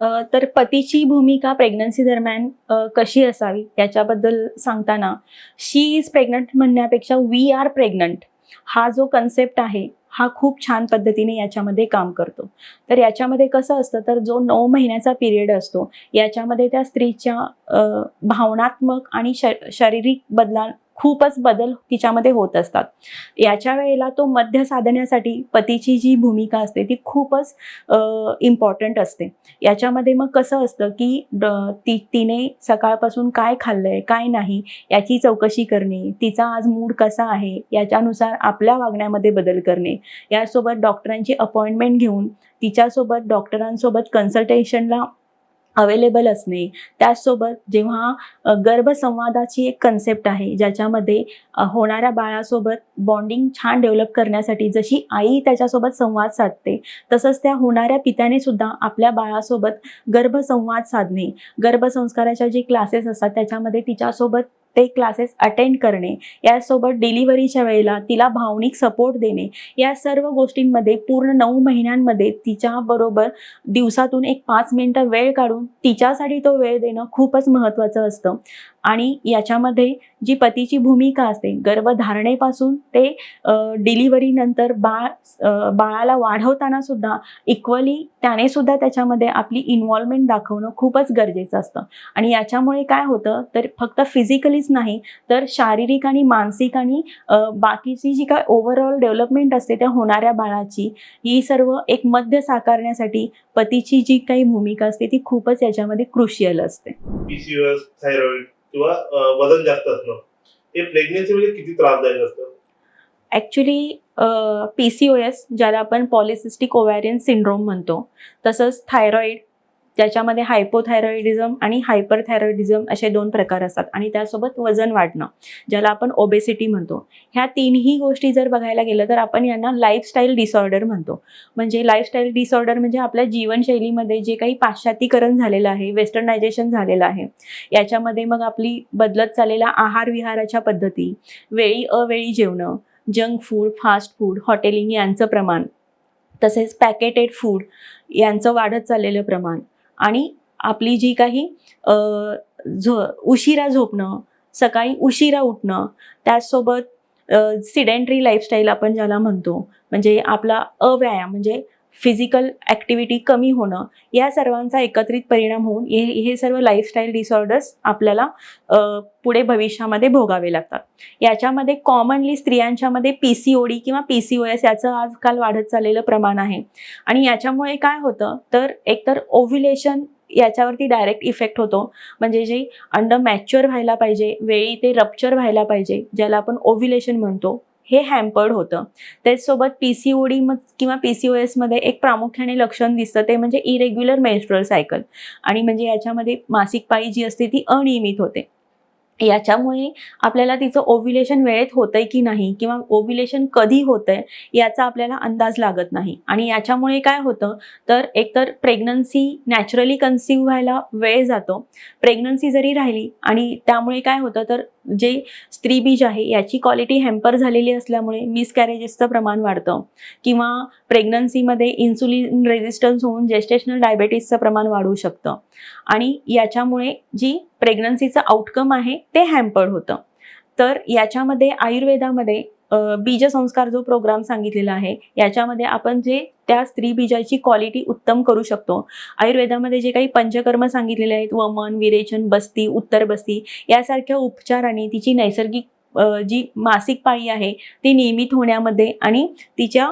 तर पतीची भूमिका प्रेग्नन्सी दरम्यान कशी असावी याच्याबद्दल सांगताना शी इज प्रेग्नंट म्हणण्यापेक्षा वी आर प्रेग्नंट हा जो कन्सेप्ट आहे हा खूप छान पद्धतीने याच्यामध्ये काम करतो. तर याच्यामध्ये कसं असतं तर जो नऊ महिन्याचा पिरियड असतो याच्यामध्ये त्या स्त्रीच्या भावनात्मक आणि श शारीरिक बदला खूपच बदल तिच्यामध्ये होत असतात. याच्या वेळेला तो मध्य साधण्यासाठी पतीची जी भूमिका असते ती खूपच इम्पॉर्टंट असते. याच्यामध्ये मग कसं असतं की ती तिने सकाळपासून काय खाल्लंय काय नाही याची चौकशी करणे तिचा आज मूड कसा आहे याच्यानुसार आपल्या वागण्यामध्ये बदल करणे यासोबत डॉक्टरांची अपॉइंटमेंट घेऊन तिच्यासोबत डॉक्टरांसोबत कन्सल्टेशनला अवेलेबल असणे. त्याचसोबत जेव्हा गर्भसंवादाची एक कन्सेप्ट आहे ज्याच्यामध्ये होणाऱ्या बाळासोबत बॉन्डिंग छान डेव्हलप करण्यासाठी जशी आई त्याच्यासोबत संवाद साधते तसंच त्या होणाऱ्या पित्याने सुद्धा आपल्या बाळासोबत गर्भसंवाद साधणे. गर्भसंस्काराच्या जे क्लासेस असतात त्याच्यामध्ये तिच्यासोबत ते क्लासेस अटेंड करणे यासोबत डिलिव्हरीच्या वेळेला तिला भावनिक सपोर्ट देणे या सर्व गोष्टींमध्ये पूर्ण नऊ महिन्यांमध्ये तिच्याबरोबर दिवसातून एक पाच मिनटं वेळ काढून तिच्यासाठी तो वेळ देणं खूपच महत्त्वाचं असतं. आणि याच्यामध्ये जी पतीची भूमिका असते गर्भधारणेपासून ते डिलिव्हरीनंतर बाळ बाळाला वाढवताना सुद्धा इक्वली त्याने सुद्धा त्याच्यामध्ये आपली इन्व्हॉल्वमेंट दाखवणं खूपच गरजेचं असतं. आणि याच्यामुळे काय होतं तर फक्त फिजिकलीच नाही तर शारीरिक आणि मानसिक आणि बाकीची जी काय ओव्हरऑल डेव्हलपमेंट असते त्या होणाऱ्या बाळाची ही सर्व एक मध्य साकारण्यासाठी पतीची जी काही भूमिका असते ती खूपच याच्यामध्ये क्रुशियल असते. थायरॉइड किंवा वजन जास्त असणं हे प्रेग्नेन्सी किती त्रासदायक असतं? Actually P C O S ज्याला आपण पॉलिसिस्टिक ओव्हॅरियन सिंड्रोम म्हणतो तसंच थायरॉईड ज्याच्यामध्ये हायपोथायरॉइडिझम आणि हायपरथायरॉइडिझम असे दोन प्रकार असतात आणि त्यासोबत वजन वाढणं ज्याला आपण ओबेसिटी म्हणतो. ह्या तीनही गोष्टी जर बघायला गेलं तर आपण यांना लाईफस्टाईल डिसऑर्डर म्हणतो. म्हणजे लाईफस्टाईल डिसऑर्डर म्हणजे आपल्या जीवनशैलीमध्ये जे काही पाश्चातीकरण झालेलं आहे वेस्टर्नायझेशन झालेलं आहे याच्यामध्ये मग आपली बदलत चाललेल्या आहार विहाराच्या पद्धती वेळी अवेळी जेवणं junk food fast food hotelling यांचं प्रमाण तसेच पॅकेटेड फूड यांचं वाढत चाललेलं प्रमाण. आणि आपली जी काही झो उशिरा झोपणं सकाळी उशिरा उठणं त्याचसोबत सिडेंटरी लाईफस्टाईल आपण ज्याला म्हणतो म्हणजे आपला अव्यायाम म्हणजे फिजिकल ॲक्टिव्हिटी कमी होणं या सर्वांचा एकत्रित परिणाम होऊन हे हे सर्व लाईफस्टाईल डिसऑर्डर्स आपल्याला पुढे भविष्यामध्ये भोगावे लागतात. याच्यामध्ये कॉमनली स्त्रियांच्यामध्ये पी सी ओ डी किंवा पी सी ओ एस याचं आजकाल वाढत चाललेलं प्रमाण आहे. आणि याच्यामुळे काय होतं तर एकतर ओव्ह्युलेशन याच्यावरती डायरेक्ट इफेक्ट होतो. म्हणजे जे अंड मॅच्युअर व्हायला पाहिजे वेळी ते रप्चर व्हायला पाहिजे ज्याला आपण ओव्ह्युलेशन म्हणतो हे हॅम्पर्ड होतं. त्याचसोबत पी सी ओ डी मग किंवा पी सी ओ एसमध्ये एक प्रामुख्याने लक्षण दिसतं ते म्हणजे इरेग्युलर मेन्स्ट्रल सायकल आणि म्हणजे याच्यामध्ये मासिक पाळी जी असते ती अनियमित होते. याच्यामुळे आपल्याला तिचं ओव्ह्युलेशन वेळेत होतंय की नाही किंवा ओव्ह्युलेशन कधी होतंय याचा आपल्याला अंदाज लागत नाही. आणि याच्यामुळे काय होतं तर एकतर प्रेग्नन्सी नॅचरली कन्सिव्ह व्हायला वेळ जातो. प्रेग्नन्सी जरी राहिली आणि त्यामुळे काय होतं तर जे स्त्रीबीज आहे याची क्वालिटी हॅम्पर झालेली असल्यामुळे मिसकॅरेजेसचं प्रमाण वाढतं. किंवा प्रेग्नन्सीमध्ये इन्सुलिन रेझिस्टन्स होऊन जेस्टेशनल डायबेटीसचं प्रमाण वाढू शकतं. आणि याच्यामुळे जी प्रेग्नन्सीचं आउटकम आहे ते हॅम्पर्ड होतं. तर याच्यामध्ये आयुर्वेदामध्ये बीजसंस्कार जो प्रोग्राम सांगितलेला आहे याच्यामध्ये आपण जे त्या स्त्री बीजाची क्वालिटी उत्तम करू शकतो. आयुर्वेदामध्ये जे काही पंचकर्म सांगितलेले आहेत वमन विरेचन बस्ती उत्तर बस्ती यासारख्या उपचाराने तिची नैसर्गिक जी मासिक पाळी आहे ती नियमित होण्यामध्ये आणि तिच्या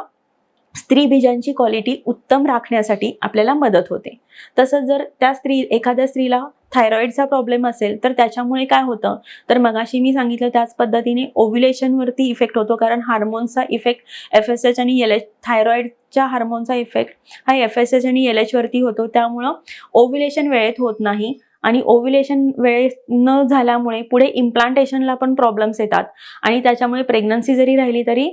स्त्री बीजांची क्वालिटी उत्तम राखण्यासाठी आपल्याला मदत होते. तसंच जर त्या स्त्री एखाद्या स्त्रीला थायरॉईडचा प्रॉब्लेम असेल तर त्याच्यामुळे काय होतं? तर मगाशी मी सांगितलं त्याच पद्धतीने ओव्ह्युलेशनवरती इफेक्ट होतो कारण हार्मोनचा इफेक्ट एफ एस एच आणि एल एच थायरॉईडच्या हार्मोनचा इफेक्ट हा एफ एस एच आणि एल एचवरती होतो. त्यामुळं ओव्ह्युलेशन वेळेत होत नाही. आणि ओव्ह्युलेशन वेळेस न झाल्यामुळे पुढे इम्प्लांटेशनला पण प्रॉब्लेम्स येतात. आणि त्याच्यामुळे प्रेग्नन्सी जरी राहिली तरी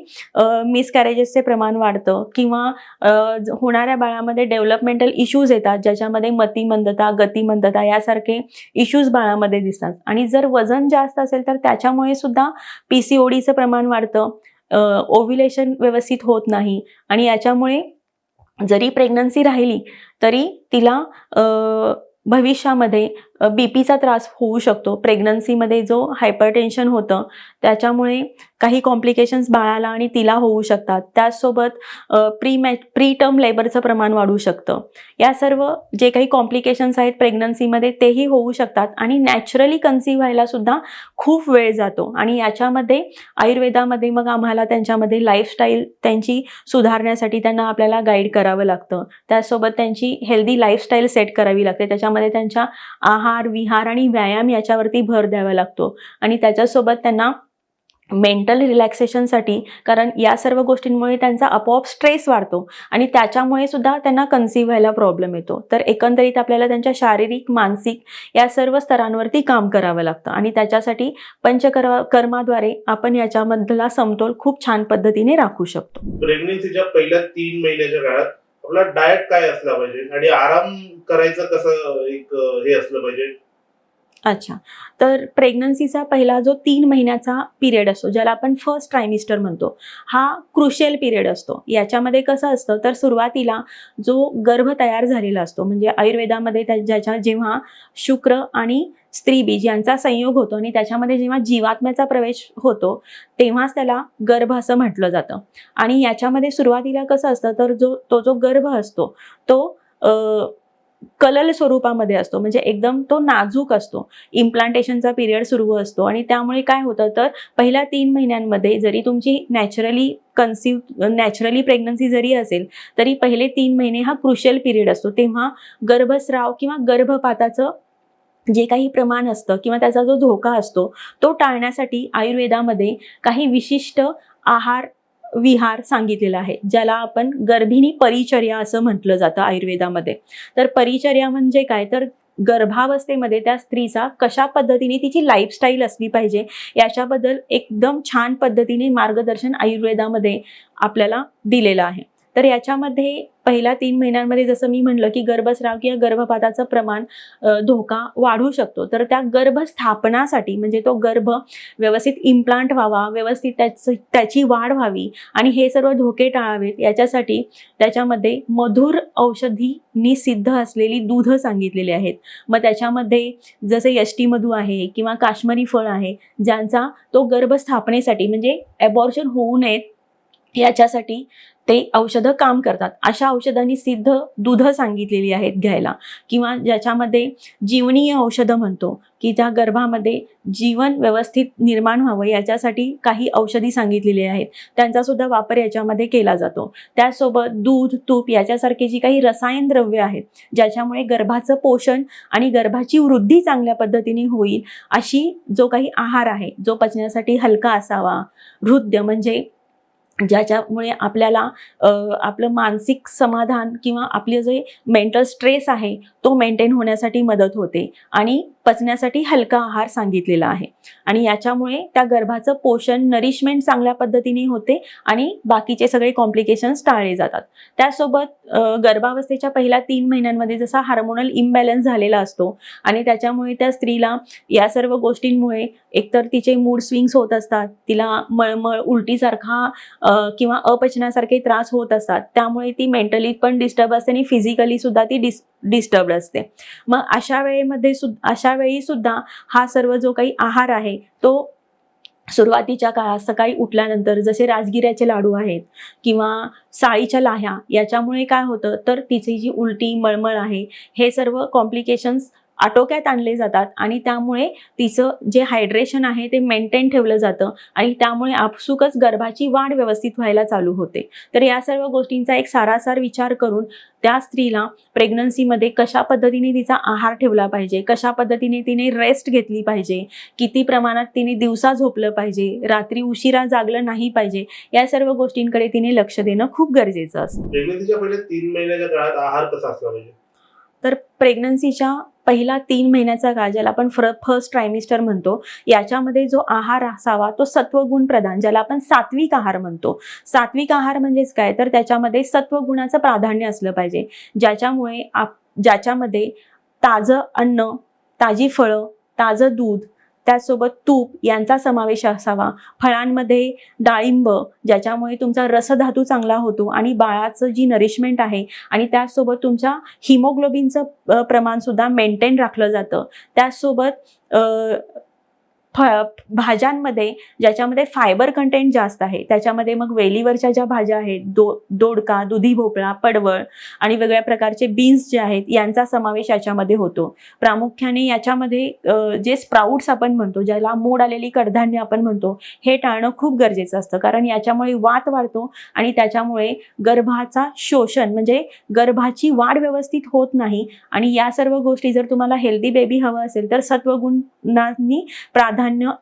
मिसकॅरेजेसचे प्रमाण वाढतं किंवा होणाऱ्या बाळामध्ये डेव्हलपमेंटल इश्यूज येतात ज्याच्यामध्ये मतिमंदता गतिमंदता यासारखे इश्यूज बाळामध्ये दिसतात. आणि जर वजन जास्त असेल तर त्याच्यामुळे सुद्धा पी सी ओ डीचं प्रमाण वाढतं. ओव्ह्युलेशन व्यवस्थित होत नाही. आणि याच्यामुळे जरी प्रेग्नन्सी राहिली तरी तिला भविष्यामध्ये बी पीचा त्रास होऊ शकतो. प्रेग्नन्सीमध्ये जो हायपरटेन्शन होतं त्याच्यामुळे काही कॉम्प्लिकेशन्स बाळाला आणि तिला होऊ शकतात. त्याचसोबत प्री मॅ प्री टर्म लेबरचं प्रमाण वाढू शकतं. या सर्व जे काही कॉम्प्लिकेशन्स आहेत प्रेग्नन्सीमध्ये तेही होऊ शकतात आणि नॅचरली कन्सीव्ह व्हायला सुद्धा खूप वेळ जातो. आणि याच्यामध्ये आयुर्वेदामध्ये मग आम्हाला त्यांच्यामध्ये लाईफस्टाईल त्यांची सुधारण्यासाठी त्यांना आपल्याला गाईड करावं लागतं. त्यासोबत त्यांची हेल्दी लाईफस्टाईल सेट करावी लागते. त्याच्यामध्ये त्यांच्या आहार विहार आणि व्यायाम याच्यावरती भर द्यावा लागतो. आणि त्याच्यासोबत त्यांना मेंटल रिलॅक्सेशनसाठी कारण या सर्व गोष्टींमुळे त्यांचा आपोआप स्ट्रेस वाढतो. आणि त्याच्यामुळे सुद्धा त्यांना कन्सीव्ह व्हायला प्रॉब्लेम येतो. तर एकंदरीत आपल्याला त्यांच्या शारीरिक मानसिक या सर्व स्तरांवरती काम करावं लागतं. आणि त्याच्यासाठी पंचकर्मा कर्माद्वारे आपण याच्यामधला समतोल खूप छान पद्धतीने राखू शकतो. प्रेग्नेसीच्या पहिल्या तीन महिन्याच्या काळात आपला डाएट काय असला पाहिजे? आणि आराम करायचं कसं एक हे असलं पाहिजे? अच्छा. तर प्रेग्नन्सीचा पहिला जो तीन महिन्याचा पिरियड असतो ज्याला आपण फर्स्ट ट्रायमिस्टर म्हणतो हा क्रुशियल पिरियड असतो. याच्यामध्ये कसं असतं तर सुरुवातीला जो गर्भ तयार झालेला असतो म्हणजे आयुर्वेदामध्ये त्या ज्याच्या जेव्हा शुक्र आणि स्त्रीबीज यांचा संयोग होतो आणि त्याच्यामध्ये जेव्हा जीवात्म्याचा प्रवेश होतो तेव्हाच त्याला गर्भ असं म्हटलं जातं. आणि याच्यामध्ये सुरुवातीला कसं असतं तर जो तो जो गर्भ असतो तो कलल स्वरूपामध्ये असतो. म्हणजे एकदम तो नाजूक असतो. इम्प्लांटेशनचा पिरियड सुरू असतो आणि त्यामुळे काय होतं तर पहिल्या तीन महिन्यांमध्ये जरी तुमची नॅचरली कन्सिव्ह नॅचरली प्रेग्नन्सी जरी असेल तरी पहिले तीन महिने हा क्रुशियल पिरियड असतो. तेव्हा गर्भस्राव किंवा गर्भपाताचं जे काही प्रमाण असतं किंवा त्याचा जो धोका असतो तो टाळण्यासाठी आयुर्वेदामध्ये काही विशिष्ट आहार विहार सांगितलेला आहे ज्याला आपण गर्भिणी परिचर्या असं म्हटलं जातं आयुर्वेदामध्ये. तर परिचर्या म्हणजे काय? तर गर्भावस्थेमध्ये त्या स्त्रीचा कशा पद्धतीने तिची लाईफस्टाईल असली पाहिजे याच्याबद्दल एकदम छान पद्धतीने मार्गदर्शन आयुर्वेदामध्ये आपल्याला दिलेलं आहे. तर याच्यामध्ये पहिल्या तीन महिन्यांमध्ये जसं मी म्हणलं की गर्भस्राव किंवा गर्भपाताचं प्रमाण धोका वाढू शकतो. तर त्या गर्भस्थापनासाठी म्हणजे तो गर्भ व्यवस्थित इम्प्लांट व्हावा व्यवस्थित त्याचं त्याची वाढ व्हावी आणि हे सर्व धोके टाळावेत याच्यासाठी त्याच्यामध्ये मधुर औषधीनी सिद्ध असलेली दूध सांगितलेली आहेत. मग त्याच्यामध्ये जसे यष्टी मधू आहे किंवा काश्मीरी फळ आहे ज्यांचा तो गर्भस्थापनेसाठी म्हणजे ॲबॉर्शन होऊ नयेत याच्यासाठी ते औषधं काम करतात. अशा औषधांनी सिद्ध दूध सांगितलेली आहेत घ्यायला. किंवा ज्याच्यामध्ये जीवनीय औषधं म्हणतो की त्या गर्भामध्ये जीवन व्यवस्थित निर्माण व्हावं याच्यासाठी काही औषधी सांगितलेली आहेत. त्यांचा सुद्धा वापर याच्यामध्ये केला जातो. त्यासोबत दूध तूप याच्यासारखी जी काही रसायन द्रव्य आहेत ज्याच्यामुळे गर्भाचं पोषण आणि गर्भाची वृद्धी चांगल्या पद्धतीने होईल अशी जो काही आहार आहे जो पचण्यासाठी हलका असावा हृदय म्हणजे ज्याच्यामुळे आपल्याला आपलं मानसिक समाधान किंवा आपले जे मेंटल स्ट्रेस आहे तो मेंटेन होण्यासाठी मदत होते. आणि पचण्यासाठी हलका आहार सांगितलेला आहे. आणि याच्यामुळे त्या गर्भाचं पोषण नरिशमेंट चांगल्या पद्धतीने होते आणि बाकीचे सगळे कॉम्प्लिकेशन्स टाळले जातात. त्यासोबत गर्भावस्थेच्या पहिल्या तीन महिन्यांमध्ये जसा हार्मोनल इम्बॅलन्स झालेला असतो आणि त्याच्यामुळे त्या स्त्रीला या सर्व गोष्टींमुळे एकतर तिचे मूड स्विंग्स होत असतात तिला मळमळ उलटीसारखा किंवा अपचनासारखे त्रास होत असतात. त्यामुळे ती मेंटली पण डिस्टर्ब असते आणि फिजिकली सुद्धा ती डिस डिस्टर्ब असते. मग अशा वेळेमध्ये सुद्धा अशा वेळी सुद्धा हा सर्व जो काही आहार आहे तो सुरुवातीच्या काळात सकाळी उठल्यानंतर जसे राजगिऱ्याचे लाडू आहेत किंवा साळीच्या लाह्या याच्यामुळे काय होतं तर तिची जी उलटी मळमळ आहे हे सर्व कॉम्प्लिकेशन्स आटोक्यात आणले जातात आणि त्यामुळे तिचं जे हायड्रेशन आहे ते मेंटेन ठेवलं जातं आणि त्यामुळे आपसुकच गर्भाची वाढ व्यवस्थित व्हायला चालू होते. तर या सर्व गोष्टींचा एक सारासार विचार करून त्या स्त्रीला प्रेग्नन्सीमध्ये कशा पद्धतीने तिचा आहार ठेवला पाहिजे कशा पद्धतीने तिने रेस्ट घेतली पाहिजे किती प्रमाणात तिने दिवसा झोपलं पाहिजे रात्री उशिरा जागलं नाही पाहिजे या सर्व गोष्टींकडे तिने लक्ष देणं खूप गरजेचं असतं. प्रेग्नन्सीच्या पहिल्या तीन महिन्याच्या काळात आहार कसा असला पाहिजे? तर प्रेग्नन्सीच्या पहिला तीन महिन्याचा काळ ज्याला आपण फ्र फर्स्ट ट्रायमिस्टर म्हणतो याच्यामध्ये जो आहार असावा तो सत्वगुण प्रधान ज्याला आपण सात्विक आहार म्हणतो. सात्विक आहार म्हणजेच काय? तर त्याच्यामध्ये सत्वगुणाचं प्राधान्य असलं पाहिजे. ज्याच्यामुळे आप ज्याच्यामध्ये ताजं अन्न ताजी फळं ताजं दूध त्याचसोबत तूप यांचा समावेश असावा. फळांमध्ये डाळिंब ज्याच्यामुळे तुमचा रसधातू चांगला होतो आणि बाळाचं जी नरिशमेंट आहे आणि त्याचसोबत तुमच्या हिमोग्लोबिनचं प्रमाणसुद्धा प्रमाण सुद्धा मेंटेन राखलं जातं. त्याचसोबत अ, फ भाज्यांमध्ये ज्याच्यामध्ये फायबर कंटेंट जास्त आहे त्याच्यामध्ये मग वेलीवरच्या ज्या भाज्या आहेत दो दोडका दुधी भोपळा पडवळ आणि वेगळ्या प्रकारचे बीन्स जे आहेत यांचा समावेश याच्यामध्ये होतो. प्रामुख्याने याच्यामध्ये जे स्प्राऊट्स आपण म्हणतो ज्याला मोड आलेली कडधान्य आपण म्हणतो हे टाळणं खूप गरजेचं असतं. कारण याच्यामुळे वात वाढतो आणि त्याच्यामुळे गर्भाचा शोषण म्हणजे गर्भाची वाढ व्यवस्थित होत नाही. आणि या सर्व गोष्टी जर तुम्हाला हेल्दी बेबी हवं असेल तर सत्वगुणांनी प्राधान्य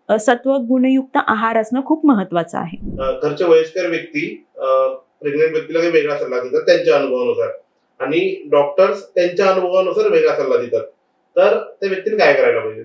अ, सत्व गुणयुक्त आहार असणं खूप महत्वाचं आहे. घरचे वयस्कर व्यक्ती प्रेग्नेंट व्यक्तीला काही वेगळा सल्ला देतात त्यांच्या अनुभवानुसार. आणि डॉक्टर्स त्यांच्या अनुभवानुसार वेगळा सल्ला देतात. तर त्या व्यक्तीने काय करायला पाहिजे?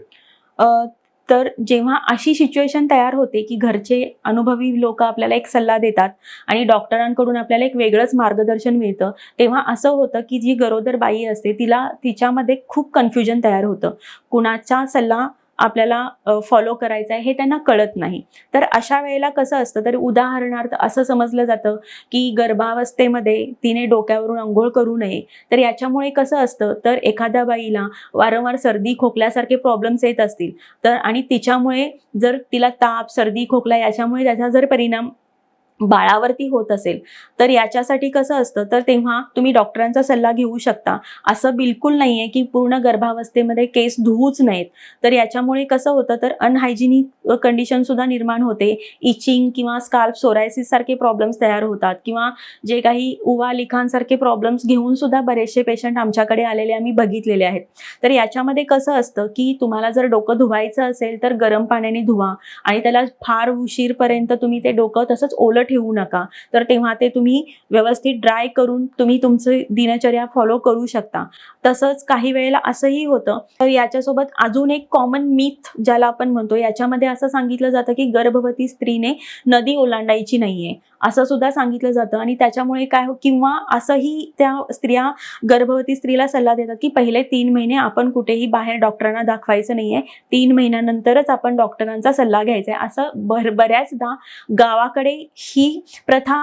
तर जेव्हा अशी सिच्युएशन तयार होते की घरचे अनुभवी लोक आपल्याला एक सल्ला देतात आणि डॉक्टरांकडून आपल्याला एक वेगळंच मार्गदर्शन मिळतं तेव्हा असं होतं की जी गरोदर बाई असते तिला तिच्यामध्ये खूप कन्फ्युजन तयार होतं. कुणाचा सल्ला आपल्याला फॉलो करायचं आहे हे त्यांना कळत नाही. तर अशा वेळेला कसं असतं तर उदाहरणार्थ असं समजलं जातं की गर्भावस्थेमध्ये तिने डोक्यावरून आंघोळ करू नये. तर याच्यामुळे कसं असतं तर एखाद्या बाईला वारंवार सर्दी खोकल्यासारखे प्रॉब्लेम्स येत असतील. तर आणि तिच्यामुळे जर तिला ताप सर्दी खोकला याच्यामुळे त्याचा जर परिणाम बाळावरती होत असेल तर याच्यासाठी कसं असतं? तर तेव्हा तुम्ही डॉक्टरांचा सल्ला घेऊ शकता. असं बिलकुल नाही आहे की पूर्ण गर्भावस्थेमध्ये केस धुवूच नयेत. तर याच्यामुळे कसं होतं? तर अनहायजिनिक कंडिशन सुद्धा निर्माण होते. इचिंग किंवा स्काल्प सोरायसिस सारखे प्रॉब्लेम्स तयार होतात किंवा जे काही उवा लिखांसारखे प्रॉब्लेम्स घेऊन सुद्धा बरेचसे पेशंट आमच्याकडे आलेले आम्ही बघितलेले आहेत. तर याच्यामध्ये कसं असतं की तुम्हाला जर डोकं धुवायचं असेल तर गरम पाण्याने धुवा आणि त्याला फार उशीरपर्यंत तुम्ही ते डोकं तसंच ओलं ठेवू नका. तर तेव्हा ते तुम्ही व्यवस्थित ड्राय करून तुम्ही तुमचं दिनचर्या फॉलो करू शकता. तसंच काही वेळेला असंही होतं. तर याच्यासोबत अजून एक कॉमन मिथ ज्याला आपण म्हणतो याच्यामध्ये असं सांगितलं जातं की गर्भवती स्त्रीने नदी ओलांडायची नाहीये. असं सुद्धा सांगितलं जातं. आणि त्याच्यामुळे काय हो, किंवा असंही त्या स्त्रिया गर्भवती स्त्रीला सल्ला देतात की पहिले तीन महिने आपण कुठेही बाहेर डॉक्टरांना दाखवायचं नाहीये. तीन महिन्यानंतरच आपण डॉक्टरांचा सल्ला घ्यायचा आहे असं बर बऱ्याचदा गावाकडे ही प्रथा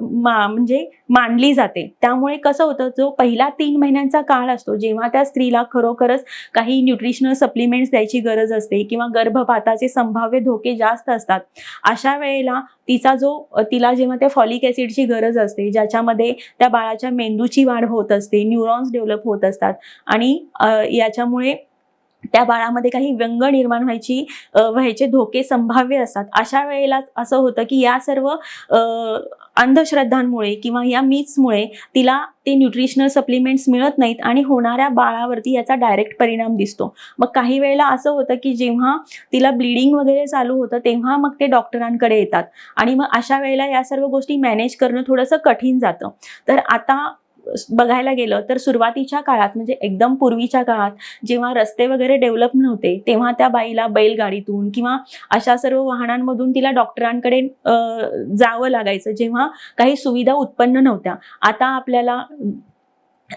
म्हणजे मानली जाते. त्यामुळे कसं होतं जो पहिला तीन महिन्यांचा काळ असतो जेव्हा त्या स्त्रीला खरोखरच काही न्यूट्रिशनल सप्लिमेंट्स द्यायची गरज असते किंवा गर्भपाताचे संभाव्य धोके जास्त असतात अशा वेळेला तिचा जो तिला जेव्हा त्या फॉलिक ॲसिडची गरज असते ज्याच्यामध्ये त्या बाळाच्या मेंदूची वाढ होत असते न्यूरॉन्स डेव्हलप होत असतात आणि याच्यामुळे त्या बाळामध्ये काही व्यंग निर्माण व्हायची व्हायचे धोके संभाव्य असतात. अशा वेळेला असं होतं की या सर्व अंधश्रद्धांमुळे किंवा या मिथ्समुळे तिला ते न्यूट्रिशनल सप्लिमेंट्स मिळत नाहीत आणि होणाऱ्या बाळावरती याचा डायरेक्ट परिणाम दिसतो. मग काही वेळेला असं होतं की जेव्हा तिला ब्लिडिंग वगैरे चालू होतं तेव्हा मग ते डॉक्टरांकडे येतात. आणि मग अशा वेळेला या सर्व गोष्टी मॅनेज करणं थोडंसं कठीण जातं. तर आता बघायला गेलं तर सुरुवातीच्या काळात म्हणजे एकदम पूर्वीच्या काळात जेव्हा रस्ते वगैरे डेव्हलप नव्हते तेव्हा त्या बाईला बैलगाडीतून किंवा अशा सर्व वाहनांमधून तिला डॉक्टरांकडे अ, जावं लागायचं जेव्हा काही सुविधा उत्पन्न नव्हत्या. आता आपल्याला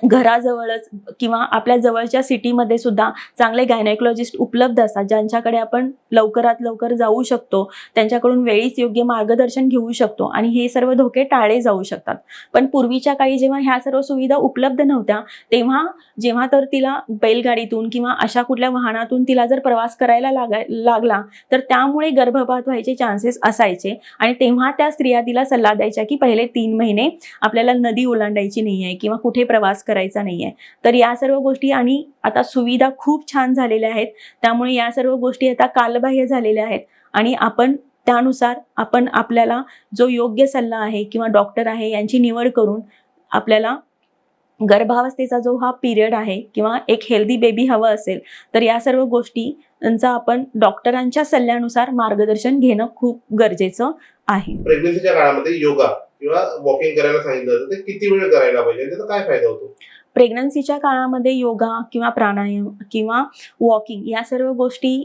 घराजवळच किंवा आपल्या जवळच्या सिटीमध्ये सुद्धा चांगले गायनायकोलॉजिस्ट उपलब्ध असतात ज्यांच्याकडे आपण लवकरात लवकर जाऊ शकतो त्यांच्याकडून वेळीच योग्य मार्गदर्शन घेऊ शकतो आणि हे सर्व धोके टाळले जाऊ शकतात. पण पूर्वीच्या काळी जेव्हा ह्या सर्व सुविधा उपलब्ध नव्हत्या तेव्हा जेव्हा तर तिला बैलगाडीतून किंवा अशा कुठल्या वाहनातून तिला जर प्रवास करायला लागाय लागला तर त्यामुळे गर्भपात व्हायचे चान्सेस असायचे आणि तेव्हा त्या स्त्रिया तिला सल्ला द्यायच्या की पहिले तीन महिने आपल्याला नदी ओलांडायची नाही आहे किंवा कुठे प्रवास करायचा नाही आहे तर या सर्व गोष्टी आणि आता सुविधा खूप छान झालेल्या आहेत. त्यामुळे या सर्व गोष्टी आता कालबाह्य झालेल्या आहेत. आणि आपण त्यानुसार आपण आपल्याला जो योग्य सल्ला आहे किंवा डॉक्टर आहे यांची निवड करून आपल्याला गर्भावस्थेचा जो हा पिरियड आहे किंवा एक हेल्दी बेबी हवं असेल तर या सर्व गोष्टींचा आपण डॉक्टरांच्या सल्ल्यानुसार मार्गदर्शन घेणं खूप गरजेचं आहे. प्रेग्नेन्सीच्या काळामध्ये योगा किंवा वॉकिंग करायला सांगितलं तर ते किती वेळ करायला पाहिजे? त्याचा काय फायदा होतो? प्रेग्नन्सीच्या काळामध्ये योगा किंवा प्राणायाम किंवा वॉकिंग या सर्व गोष्टी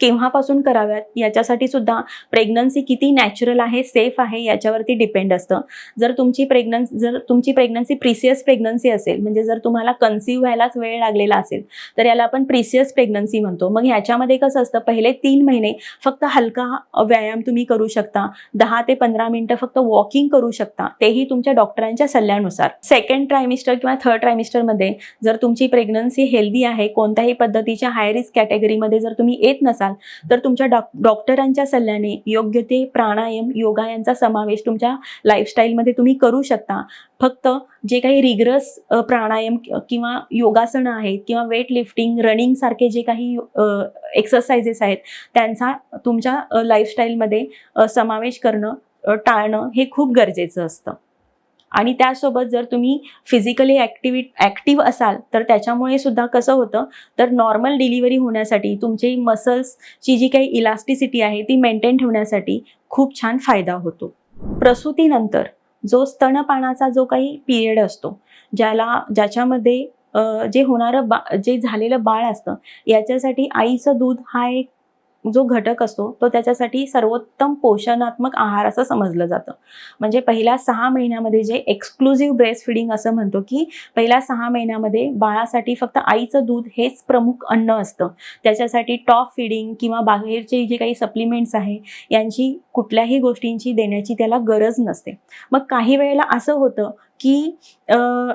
केव्हापासून कराव्यात? याच्यासाठी सुद्धा प्रेग्नन्सी किती नॅचरल आहे सेफ आहे याच्यावरती डिपेंड असतं. जर तुमची प्रेग्नन्स जर तुमची प्रेग्नन्सी प्रिसियस प्रेग्नन्सी असेल म्हणजे जर तुम्हाला कन्सिव्ह व्हायलाच वेळ लागलेला असेल तर याला आपण प्रिसियस प्रेग्नन्सी म्हणतो. मग ह्याच्यामध्ये कसं असतं पहिले तीन महिने फक्त हलका व्यायाम तुम्ही करू शकता. दहा ते पंधरा मिनिटं फक्त वॉकिंग करू शकता. तेही तुमच्या डॉक्टरांच्या सल्ल्यानुसार. सेकंड ट्रायमिस्टर किंवा थर्ड ट्रायमिस्टरमध्ये जर तुमची प्रेग्नन्सी हेल्दी आहे कोणत्याही पद्धतीच्या हाय रिस्क कॅटेगरीमध्ये जर तुम्ही येत नसाल तर तुमच्या डॉक डॉक्टरांच्या सल्ल्याने योग्य ते प्राणायाम योगा यांचा समावेश तुमच्या लाईफस्टाईलमध्ये तुम्ही करू शकता. फक्त जे काही रिग्रस प्राणायाम किंवा योगासनं आहेत किंवा वेट लिफ्टिंग रनिंग सारखे जे काही एक्सरसाइजेस आहेत त्यांचा तुमच्या लाईफस्टाईलमध्ये समावेश करणं टाळणं हे खूप गरजेचं असतं. आणि त्यासोबत जर तुम्ही फिजिकली ॲक्टिव्हि ॲक्टिव्ह असाल तर त्याच्यामुळे सुद्धा कसं होतं तर नॉर्मल डिलिव्हरी होण्यासाठी तुमची मसल्सची जी काही इलास्टिसिटी आहे ती मेंटेन ठेवण्यासाठी खूप छान फायदा होतो. प्रसूतीनंतर जो स्तनपानाचा जो काही पिरियड असतो ज्याला ज्याच्यामध्ये जे होणारं बा जे झालेलं बाळ असतं याच्यासाठी आईचं दूध हा एक जो घटक असतो तो त्याच्यासाठी सर्वोत्तम पोषणात्मक आहार असं समजलं जातं. म्हणजे पहिल्या सहा महिन्यामध्ये जे एक्सक्लुझिव्ह ब्रेस्ट फिडिंग असं म्हणतो की पहिल्या सहा महिन्यामध्ये बाळासाठी फक्त आईचं दूध हेच प्रमुख अन्न असतं. त्याच्यासाठी टॉप फिडिंग किंवा बाहेरचे जे काही सप्लिमेंट्स आहे यांची कुठल्याही गोष्टींची देण्याची त्याला गरज नसते. मग काही वेळेला असं होतं की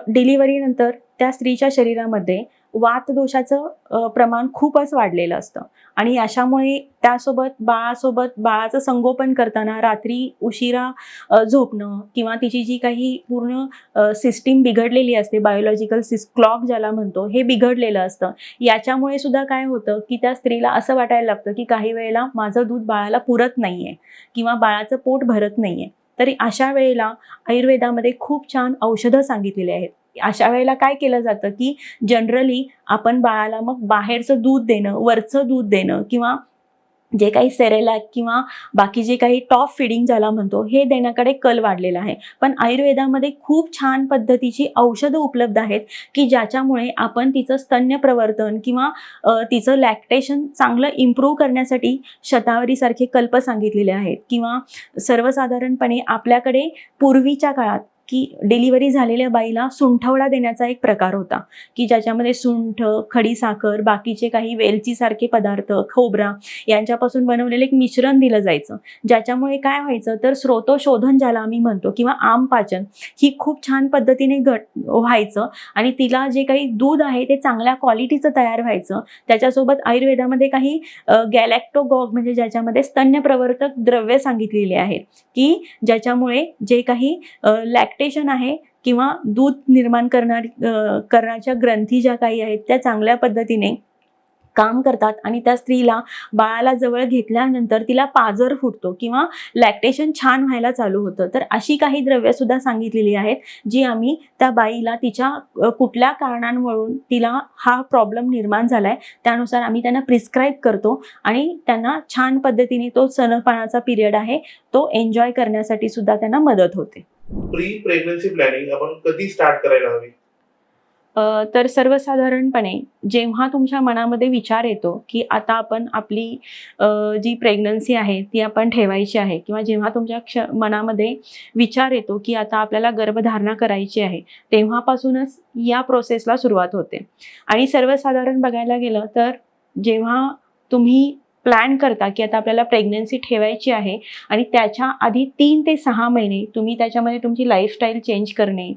डिलिव्हरीनंतर त्या स्त्रीच्या शरीरामध्ये वातदोषाचं प्रमाण खूपच वाढलेलं असतं. आणि अशामुळे त्यासोबत बाळासोबत बाळाचं संगोपन करताना रात्री उशिरा झोपणं किंवा तिची जी काही पूर्ण सिस्टीम बिघडलेली असते बायोलॉजिकल सिस क्लॉक ज्याला म्हणतो हे बिघडलेलं असतं. याच्यामुळे सुद्धा काय होतं की त्या स्त्रीला असं वाटायला लागतं की काही वेळेला माझं दूध बाळाला पुरत नाही आहे किंवा बाळाचं पोट भरत नाही आहे तरी अशा वेळेला आयुर्वेदामध्ये खूप छान औषधं सांगितलेली आहेत. अशा वेळेला काय केलं जातं की जनरली आपण बाळाला मग बाहेरचं दूध देणं वरचं दूध देणं किंवा जे काही सेरेलॅक किंवा बाकी जे काही टॉप फिडिंग ज्याला म्हणतो हे देण्याकडे कल वाढलेला आहे. पण आयुर्वेदामध्ये खूप छान पद्धतीची औषधं उपलब्ध आहेत की ज्याच्यामुळे आपण तिचं स्तन्य प्रवर्तन किंवा तिचं लॅक्टेशन चांगलं इम्प्रूव्ह करण्यासाठी शतावरीसारखे कल्प सांगितलेले आहेत. किंवा सर्वसाधारणपणे आपल्याकडे पूर्वीच्या काळात की डिलिव्हरी झालेल्या बाईला सुंठवडा देण्याचा एक प्रकार होता. की ज्याच्यामध्ये सुंठ खडीसाखर बाकीचे काही वेलचीसारखे पदार्थ खोबरा यांच्यापासून बनवलेलं एक मिश्रण दिलं जायचं. ज्याच्यामुळे काय व्हायचं? तर स्रोतोशोधन ज्याला आम्ही म्हणतो किंवा आम पाचन ही खूप छान पद्धतीने घट व्हायचं आणि तिला जे काही दूध आहे ते चांगल्या क्वालिटीचं तयार व्हायचं. त्याच्यासोबत आयुर्वेदामध्ये काही गॅलॅक्टोगॉग म्हणजे ज्याच्यामध्ये स्तन्य प्रवर्तक द्रव्य सांगितलेले आहेत की ज्याच्यामुळे जे काही लॅक्टेशन आहे किंवा दूध निर्माण करणार करण्याच्या ग्रंथी ज्या काही आहेत त्या चांगल्या पद्धतीने काम करतात आणि त्या स्त्रीला बाळाला जवळ घेतल्यानंतर तिला पाजर फुटतो किंवा लॅक्टेशन छान व्हायला चालू होतं. तर अशी काही द्रव्य सुद्धा सांगितलेली आहेत जी आम्ही त्या बाईला तिच्या कुठल्या कारणांवरून तिला हा प्रॉब्लेम निर्माण झालाय त्यानुसार आम्ही त्यांना प्रिस्क्राईब करतो आणि त्यांना छान पद्धतीने तो स्तनपानाचा पिरियड आहे तो एन्जॉय करण्यासाठी सुद्धा त्यांना मदत होते. प्री प्रेग्नन्सी प्लॅनिंग आपण कधी स्टार्ट करायला हवी? तर सर्वसाधारणपणे जेव्हा तुमच्या मनामध्ये विचार येतो की आता आपण आपली जी प्रेग्नन्सी आहे ती आपण ठेवायची आहे किंवा जेव्हा तुमच्या क्ष मनामध्ये विचार येतो की आता आपल्याला गर्भधारणा करायची आहे तेव्हापासूनच या प्रोसेसला सुरुवात होते. आणि सर्वसाधारण बघायला गेलं तर जेव्हा तुम्ही प्लॅन करता की आता आपल्याला प्रेग्नन्सी ठेवायची आहे आणि त्याच्या आधी तीन ते सहा महिने तुम्ही त्याच्यामध्ये तुमची लाईफस्टाईल चेंज करणे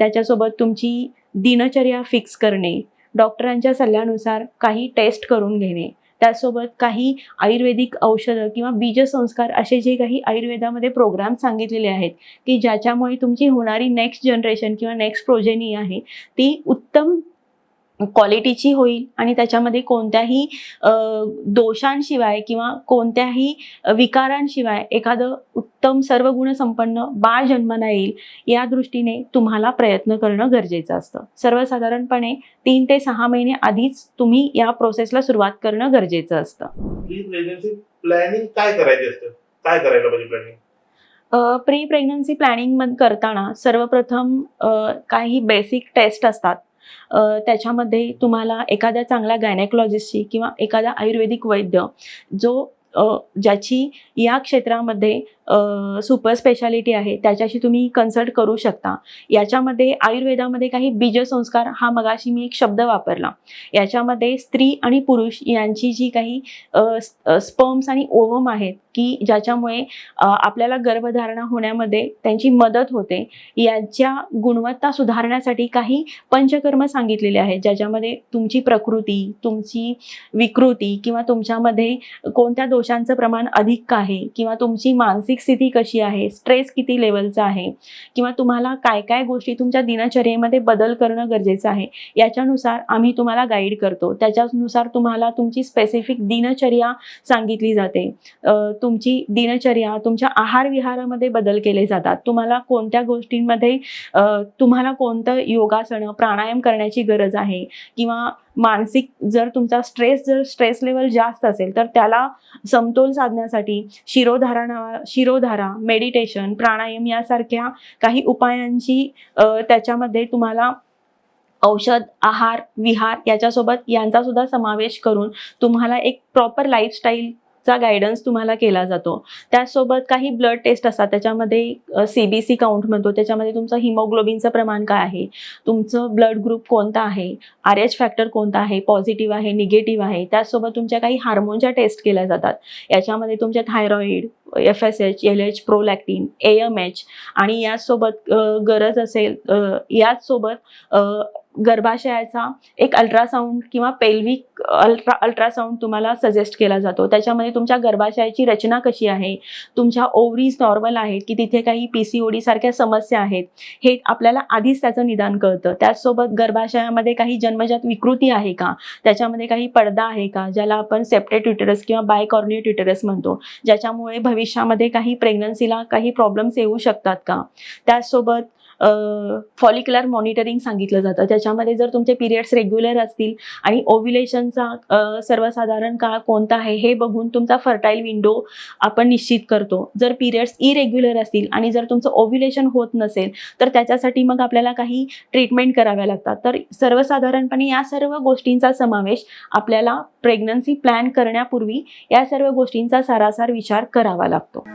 त्याच्यासोबत तुमची दिनचर्या फिक्स करणे डॉक्टरांच्या सल्ल्यानुसार काही टेस्ट करून घेणे त्यासोबत काही आयुर्वेदिक औषधं किंवा बीजसंस्कार असे जे काही आयुर्वेदामध्ये प्रोग्राम सांगितलेले आहेत की ज्याच्यामुळे तुमची होणारी नेक्स्ट जनरेशन किंवा नेक्स्ट प्रोजेनी आहे ती उत्तम क्वालिटीची होईल आणि त्याच्यामध्ये कोणत्याही दोषांशिवाय किंवा कोणत्याही विकारांशिवाय एखादं उत्तम सर्व गुणसंपन्न बाळ जन्माला येईल या दृष्टीने तुम्हाला प्रयत्न करणं गरजेचं असतं. सर्वसाधारणपणे तीन ते सहा महिने आधीच तुम्ही या प्रोसेसला सुरुवात करणं गरजेचं असतं. प्लॅनिंग काय करायची असतं? काय करायला पाहिजे प्लॅनिंग प्री प्रेग्नन्सी प्लॅनिंग करताना सर्वप्रथम काही बेसिक टेस्ट असतात. त्याच्यामध्ये तुम्हाला एखाद्या चांगल्या गायनेकॉलॉजिस्टची किंवा एखादा आयुर्वेदिक वैद्य जो ज्याची या क्षेत्रामध्ये सुपर स्पेशालिटी आहे त्याच्याशी तुम्ही कन्सल्ट करू शकता. याच्यामध्ये आयुर्वेदामध्ये काही बीजसंस्कार हा मगाशी मी एक शब्द वापरला. याच्यामध्ये स्त्री आणि पुरुष यांची जी काही स्पर्म्स आणि ओवम आहेत की ज्याच्यामुळे आपल्याला गर्भधारणा होण्यामध्ये त्यांची मदत होते याच्या गुणवत्ता सुधारण्यासाठी काही पंचकर्म सांगितलेले आहेत ज्याच्यामध्ये तुमची प्रकृती तुमची विकृती किंवा तुमच्यामध्ये कोणत्या दोषांचं प्रमाण अधिक आहे किंवा तुमची मानसिक स्थिती कशी आहे? स्ट्रेस किती लेवलचा आहे? किंवा तुम्हाला काय काय गोष्टी तुमच्या दिनचर्येमध्ये बदल करणं गरजेचं आहे? याच्यानुसार आम्ही तुम्हाला गाईड करतो. त्याच्यानुसार तुम्हाला तुमची स्पेसिफिक दिनचर्या सांगितली जाते. तुमची दिनचर्या तुमच्या आहार विहारामध्ये बदल केले जातात. तुम्हाला कोणत्या गोष्टींमध्ये तुम्हाला कोणतं योगासनं प्राणायाम करण्याची गरज आहे? किंवा मानसिक जर तुमचा स्ट्रेस जर स्ट्रेस लेवल जास्त असेल तर त्याला समतोल साधण्यासाठी शिरोधारा नावा शिरोधारा मेडिटेशन प्राणायाम यासारख्या काही उपायांची त्याच्यामध्ये तुम्हाला औषध आहार विहार याच्यासोबत यांचा सुद्धा समावेश करून तुम्हाला एक प्रॉपर लाईफस्टाईल चा गायडन्स तुम्हाला केला जातो. त्यासोबत काही ब्लड टेस्ट असतात त्याच्यामध्ये सी बी सी काउंट म्हणतो त्याच्यामध्ये तुमचं हिमोग्लोबिनचं प्रमाण काय आहे? तुमचं ब्लड ग्रुप कोणता आहे? आर एच फॅक्टर कोणता आहे? पॉझिटिव्ह आहे निगेटिव्ह आहे? त्याचसोबत तुमच्या काही हार्मोनच्या टेस्ट केल्या जातात. याच्यामध्ये तुमच्या thyroid F S H L H prolactin A M H आणि याचसोबत गरज असेल याचसोबत गर्भाशयाचा एक अल्ट्रासाऊंड किंवा पेल्विक अल्ट्रा अल्ट्रासाऊंड तुम्हाला सजेस्ट केला जातो. त्याच्यामध्ये तुमच्या गर्भाशयाची रचना कशी आहे? तुमच्या ओव्हरीज नॉर्मल आहेत की तिथे काही पी सी ओ डी सारख्या समस्या आहेत? हे आपल्याला आधीच त्याचं निदान कळतं. त्याचसोबत गर्भाशयामध्ये काही जन्मजात विकृती आहे का? त्याच्यामध्ये काही पडदा आहे का? ज्याला आपण सेप्टेट ट्युटरस किंवा बायकॉर्नियर ट्युटरस म्हणतो. ज्याच्यामुळे भविष्यामध्ये काही प्रेग्नन्सीला काही प्रॉब्लेम्स येऊ शकतात का? त्याचसोबत फॉलिक्युलर मॉनिटरिंग सांगितलं जातं. त्याच्यामध्ये जर तुमचे पिरियड्स रेग्युलर असतील आणि ओव्युलेशनचा सर्वसाधारण काळ कोणता आहे हे बघून तुमचा फर्टाईल विंडो आपण निश्चित करतो. जर पिरियड्स इरेग्युलर असतील आणि जर तुमचं ओव्युलेशन होत नसेल तर त्याच्यासाठी मग आपल्याला काही ट्रीटमेंट कराव्या लागतात. तर सर्वसाधारणपणे या सर्व गोष्टींचा समावेश आपल्याला प्रेग्नन्सी प्लॅन करण्यापूर्वी या सर्व गोष्टींचा सारासार विचार करावा लागतो.